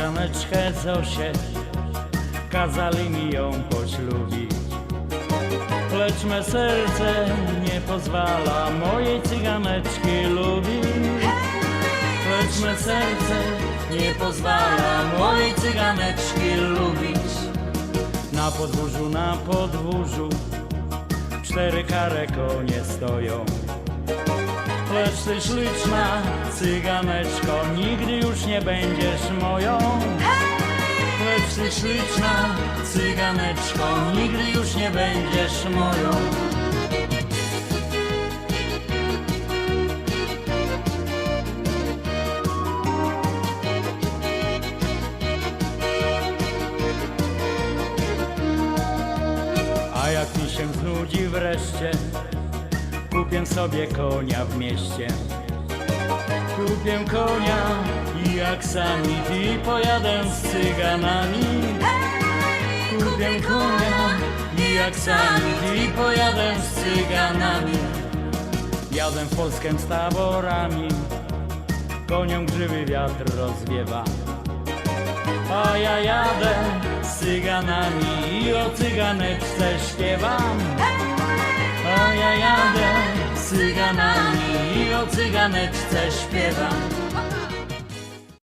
cyganeczkę Zosię Kazali mi ją poślubić. Lecz me serce nie pozwala mojej cyganeczki lubić. Lecz me serce nie pozwala mojej cyganeczki lubić. Na podwórzu, na podwórzu Cztery kare konie stoją Lecz ty śliczna cyganeczko Nigdy już nie będziesz moją. Lecz ty śliczna cyganeczko Nigdy już nie będziesz moją. A jak mi się znudzi wreszcie Kupię sobie konia w mieście. Kupię konia i jak sami I pojadę z cyganami. Kupię konia i jak sami I pojadę z cyganami. Jadę w Polskę z taborami. Koniom grzywy wiatr rozwiewa. A ja jadę z cyganami i o cyganeczce śpiewam. A ja cyganeczce śpiewam.